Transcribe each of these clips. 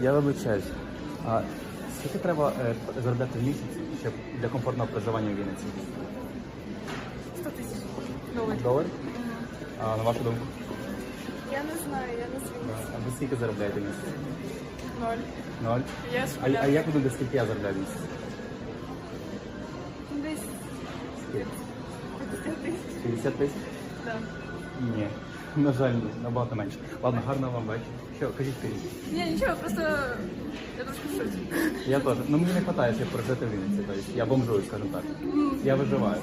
Я вибачаюсь. А скільки треба е, заробляти в місяць щоб для комфортного проживання в Вінниці? 100 тисяч доларів. Долар? А на вашу думку? Я не знаю, я не звільнюся. А ви скільки заробляєте в місяць? Ноль. Ноль? Я А, а як ви думаєте, скільки я заробляю в місяць? Десь 50 тисяч. 50 тисяч? Да. Ні. На жаль, ні, набагато менше. Ладно, гарного вам вечора. Що, кажіть, кажіть. Ні, нічого, просто я трошки в шоці. Я теж. Ну мені не вистачає, щоб прожити в Вінниці. Тобто я бомжую, скажімо так. Я виживаю.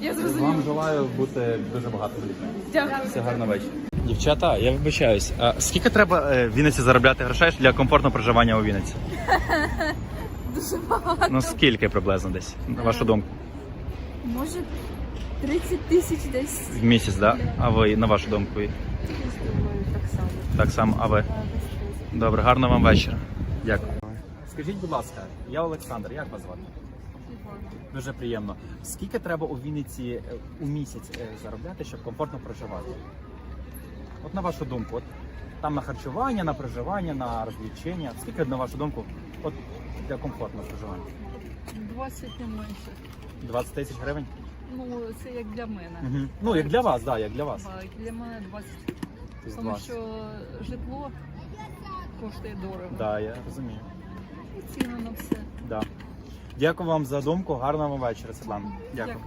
Я Вам желаю бути дуже багатим людьми. Дякую. Все гарного вечора. Дівчата, я вибачаюсь. А скільки треба е, в Вінниці заробляти грошей для комфортного проживання у Вінниці? Дуже багато. Ну скільки приблизно десь, на вашу думку? Може 30 тисяч десь. В місяць, да? А ви на вашу думку? Так само. Так само, а ви? Добре, гарного вам вечора. Дякую. Скажіть, будь ласка, я Олександр, як вас звати? Дуже приємно. Скільки треба у Вінниці е, у місяць е, заробляти, щоб комфортно проживати? От на вашу думку, от там на харчування, на проживання, на розвлечення. Скільки, на вашу думку, от для комфортного проживання? 20 не менше. 20 тисяч гривень? Ну, це як для мене. Угу. Ну, як для вас, так, да, як для вас. А для мене 20. Тобто Тому 20. що житло коштує дорого. Да, я розумію. І ціни на все. Да. Дякую вам за думку. Гарного вам вечора, Світлана. Дякую. Дякую.